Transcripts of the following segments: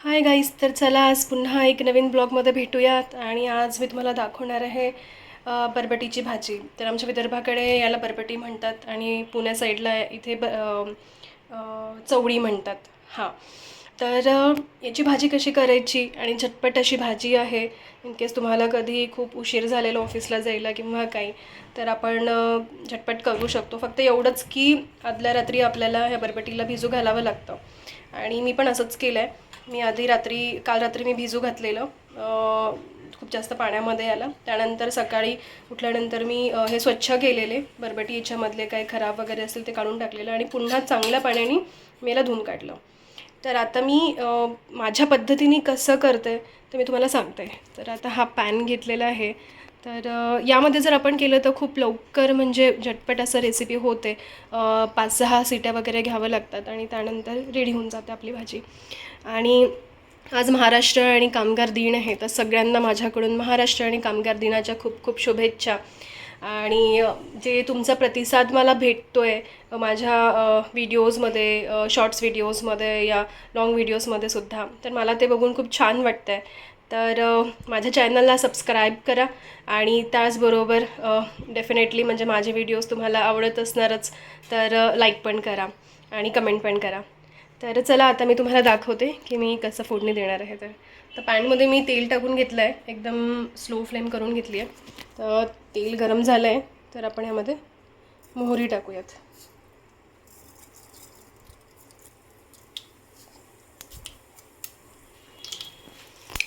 Hi guys तर चला आज पुन्हा एक नवीन ब्लॉगमध्ये भेटूयात आणि आज मी तुम्हाला दाखवणार आहे बरबटीची भाजी. तर आमच्या विदर्भाकडे याला बरबटी म्हणतात आणि पुण्या साईडला इथे ब चवळी म्हणतात. हां. तर याची भाजी कशी करायची आणि झटपट अशी भाजी आहे इन केस तुम्हाला कधी खूप उशीर झालेला ऑफिसला जायला किंवा काही तर आपण झटपट करू शकतो. फक्त एवढंच की आदल्या रात्री आपल्याला ह्या बरबटीला भिजू घालावं लागतं. आणि मी पण असंच केलं आहे मी आधी रात्री काल रात्री मी भिजू घातलेलं खूप जास्त पाण्यामध्ये आलं त्यानंतर सकाळी उठल्यानंतर मी हे स्वच्छ केलेले बरबटी याच्यामधले काही खराब वगैरे असेल ते काढून टाकलेलं आणि पुन्हा चांगल्या पाण्याने मी याला धुवून काढलं. तर आता मी माझ्या पद्धतीने कसं करते ते मी तुम्हाला सांगते. तर आता हा पॅन घेतलेला आहे. तर यामध्ये जर आपण केलं तर खूप लवकर म्हणजे झटपट असं रेसिपी होते. पाच सहा सिट्या वगैरे घ्यावं लागतात आणि त्यानंतर रेडी होऊन जाते आपली भाजी. आणि आज महाराष्ट्र आणि कामगार दिन आहे तर सगळ्यांना माझ्याकडून महाराष्ट्र आणि कामगार दिनाच्या खूप खूप शुभेच्छा. आणि जे तुमचा प्रतिसाद मला भेटतो आहे माझ्या व्हिडिओजमध्ये शॉर्ट्स व्हिडिओजमध्ये या लाँग व्हिडिओजमध्ये सुद्धा तर मला ते बघून खूप छान वाटतं आहे तर माझ्या चॅनलला सबस्क्राईब करा आणि त्याचबरोबर डेफिनेटली म्हणजे माझे व्हिडिओज तुम्हाला आवडत असणारच तर लाईक पण करा आणि कमेंट पण करा. तर चला आता मी तुम्हाला दाखवते की मी कसं फोडणी देणार आहे तर. तर पॅनमध्ये मी तेल टाकून घेतलं आहे एकदम स्लो फ्लेम करून घेतली आहे तर तेल गरम झालं आहे तर आपण ह्यामध्ये मोहरी टाकूयात.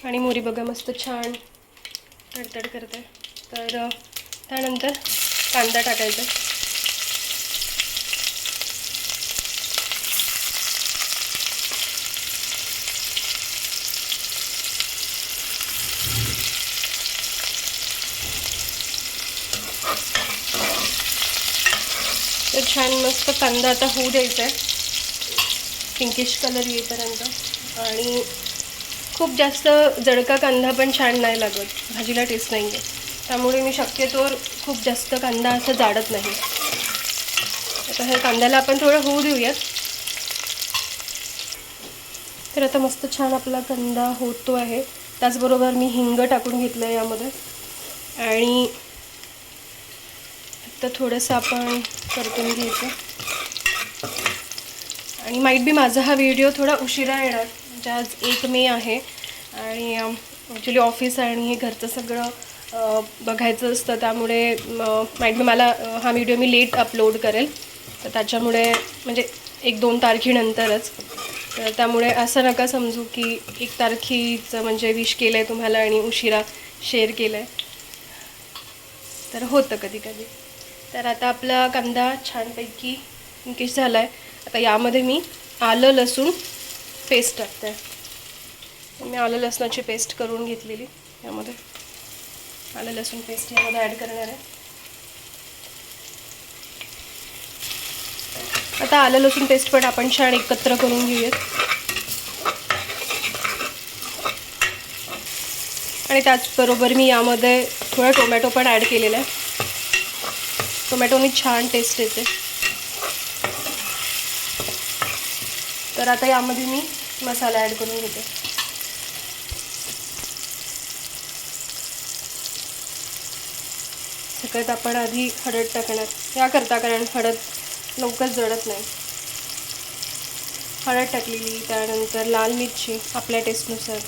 आणि मोरी बघा मस्त छान तडतड करते. तर त्यानंतर कांदा टाकायचा. तर छान मस्त कांदा आता होऊ द्यायचा आहे. पिंकिश कलर येईपर्यंत. आणि खूप जास्त जडका कांदा पण छान नाही लागत. भाजीला टेस्ट नाही आहे त्यामुळे मी शक्यतोवर खूप जास्त कांदा असं जाडत नाही. आता ह्या कांद्याला आपण थोडं होऊ देऊयात. तर आता मस्त छान आपला कांदा होतो आहे. त्याचबरोबर मी हिंग टाकून घेतलं आहे यामध्ये. आणि आता थोडंसं आपण परतून घ्यायचं. आणि माईट बी माझा हा व्हिडिओ थोडा उशिरा येणार. म्हणजे आज एक मे आहे आणि ॲक्च्युली ऑफिस आणि हे घरचं सगळं बघायचं असतं. त्यामुळे मॅडम मला हा व्हिडिओ मी लेट अपलोड करेल. तर त्याच्यामुळे म्हणजे एक दोन तारखेनंतरच. तर त्यामुळे असं नका समजू की एक तारखेचं म्हणजे विश केलं आहे तुम्हाला आणि उशिरा शेअर केलं आहे तर होतं कधी कधी तर आता आपला कांदा छानपैकी पिंकिश झाला आहे आता यामध्ये मी आलं लसूण पेस्ट टाकते मी आलं लसणाची पेस्ट करून घेतलेली यामध्ये. आलं लसूण पेस्ट यामध्ये ॲड करणार आहे. आता आलं लसूण पेस्ट पण आपण छान एकत्र करून घेऊयात. आणि त्याचबरोबर मी यामध्ये थोडा टोमॅटो पण ॲड केलेला आहे. टोमॅटोनी छान टेस्ट येते. तर आता यामध्ये मी मसाला ॲड करून घेते. सगळ्यात आपण आधी हळद टाकणार. याकरता कारण हळद लवकर जळत नाही. हळद टाकलेली त्यानंतर लाल मिरची आपल्या टेस्टनुसार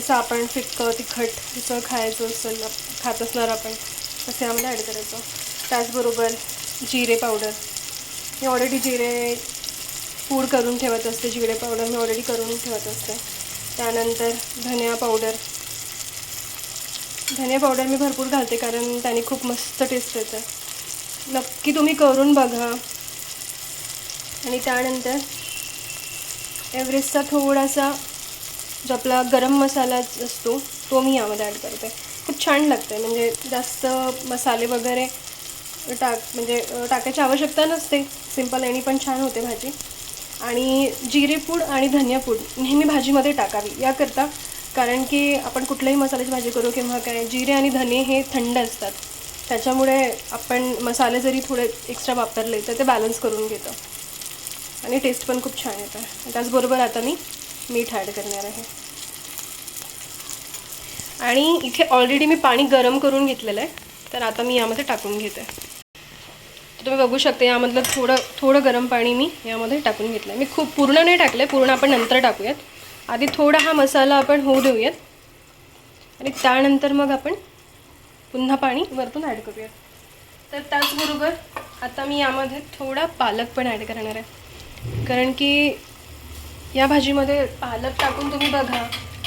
जसं आपण फिक्कं तिखट जसं खायचं असेल खात असणार आपण तसे यामध्ये ॲड करायचं. त्याचबरोबर जिरे पावडर मी ऑलरेडी जिरे पूड करून ठेवत असते जिरे पावडर मी ऑलरेडी करून ठेवत असते. त्यानंतर धनिया पावडर धनिया पावडर मी भरपूर घालते कारण त्याने खूप मस्त टेस्ट येतं. नक्की तुम्ही करून बघा. आणि त्यानंतर एव्हरेस्टचा थोडासा जो आपला गरम मसाला असतो तो मी यामध्ये ॲड करते. खूप छान लागते म्हणजे जास्त मसाले वगैरे टाक म्हणजे टाकायची आवश्यकता नसते. सिंपल आणि पण छान होते भाजी. आणि जिरेपूड आणि धनियापूड नेहमी भाजीमध्ये टाकावी याकरता कारण की आपण कुठल्याही मसाल्याची भाजी करू किंवा काय जिरे आणि धने हे थंड असतात. त्याच्यामुळे आपण मसाले जरी थोडे एक्स्ट्रा वापरले तर ते बॅलन्स करून घेतं. आणि टेस्ट पण खूप छान येतं. त्याचबरोबर आता मी मीठ ॲड करणार आहे. आणि इथे ऑलरेडी मी पाणी गरम करून घेतलेलं आहे. तर आता मी यामध्ये टाकून घेते. तुम्ही बघू शकता यामधलं थोडं थोडं गरम पाणी मी यामध्ये टाकून घेतलं आहे मी खूप पूर्ण नाही टाकलं आहे पूर्ण आपण नंतर टाकूयात. आधी थोडा हा मसाला आपण होऊ देऊयात. आणि त्यानंतर मग आपण पुन्हा पाणी वरतून ॲड करूयात. तर त्याचबरोबर आता मी यामध्ये थोडा पालक पण ॲड करणार आहे. कारण की या भाजीमध्ये पालक टाकून तुम्ही बघा.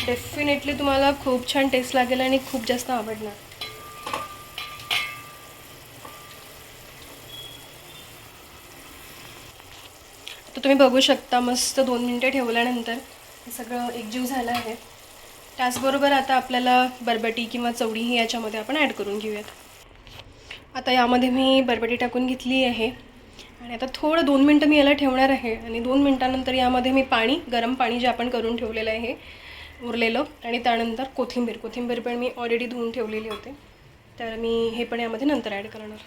डेफिनेटली तुम्हाला खूप छान टेस्ट लागेल आणि खूप जास्त आवडणार. तर तुम्ही बघू शकता मस्त दोन मिनटं ठेवल्यानंतर हे सगळं एकजीव झालं आहे. त्याचबरोबर आता आपल्याला बरबटी किंवा चवडी ही याच्यामध्ये आपण ॲड करून घेऊयात. आता यामध्ये मी बरबटी टाकून घेतली आहे. आणि आता थोडं दोन मिनटं मी याला ठेवणार आहे. आणि दोन मिनटानंतर यामध्ये मी पाणी गरम पाणी जे आपण करून ठेवलेलं आहे उरलेलं. आणि त्यानंतर कोथिंबीर. कोथिंबीर पण मी ऑलरेडी धुवून ठेवलेली होते. तर मी हे पण यामध्ये नंतर ॲड करणार.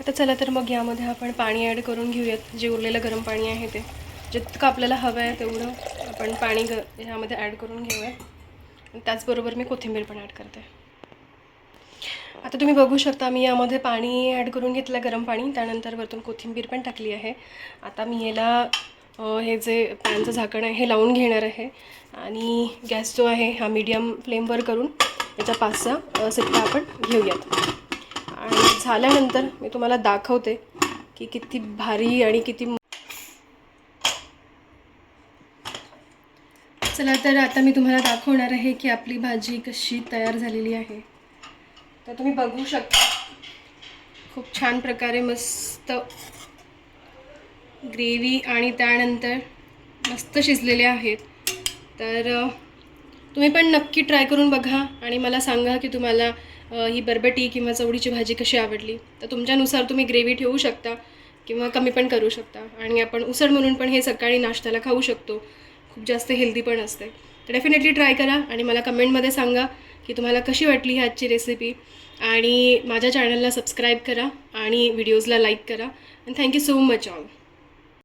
आता चला तर मग यामध्ये आपण पाणी ॲड करून घेऊयात. जे उरलेलं गरम पाणी आहे ते. जितकं आपल्याला हवं आहे तेवढं आपण पाणी ग ह्यामध्ये ॲड करून घेऊया आणि त्याचबरोबर मी कोथिंबीर पण ॲड करते. आता तुम्ही बघू शकता मी यामध्ये पाणी ॲड करून घेतलं गरम पाणी. त्यानंतर वरतून कोथिंबीर पण टाकली आहे. आता मी याला हे जे पॅनचं झाकण आहे हे लावून घेणार आहे. आणि गॅस जो आहे हा मीडियम फ्लेमवर करून याच्या पाच सहा सिट्ट्या आपण घेऊयात. आणि झाल्यानंतर मी तुम्हाला दाखवते की किती भारी आणि किती चला तर आता मी तुम्हाला दाखवणार आहे की आपली भाजी कशी तयार झालेली आहे. तर तुम्ही बघू शकता. खूप छान प्रकारे मस्त ग्रेव्ही आणि त्यानंतर मस्त शिजलेले आहेत. तर तुम्ही पण नक्की ट्राय करून बघा आणि मला सांगा की तुम्हाला ही बरबटी किंवा चवडीची भाजी कशी आवडली. तर तुमच्यानुसार तुम्ही ग्रेव्ही ठेवू शकता किंवा कमी पण करू शकता. आणि आपण उसळ म्हणून पण हे सकाळी नाश्त्याला खाऊ शकतो. खूप जास्त हेल्दी पण असते. तर डेफिनेटली ट्राय करा आणि मला कमेंटमध्ये सांगा की तुम्हाला कशी वाटली ही आजची रेसिपी आणि माझ्या चॅनलला सबस्क्राईब करा आणि व्हिडिओजला लाईक करा. And thank you so much all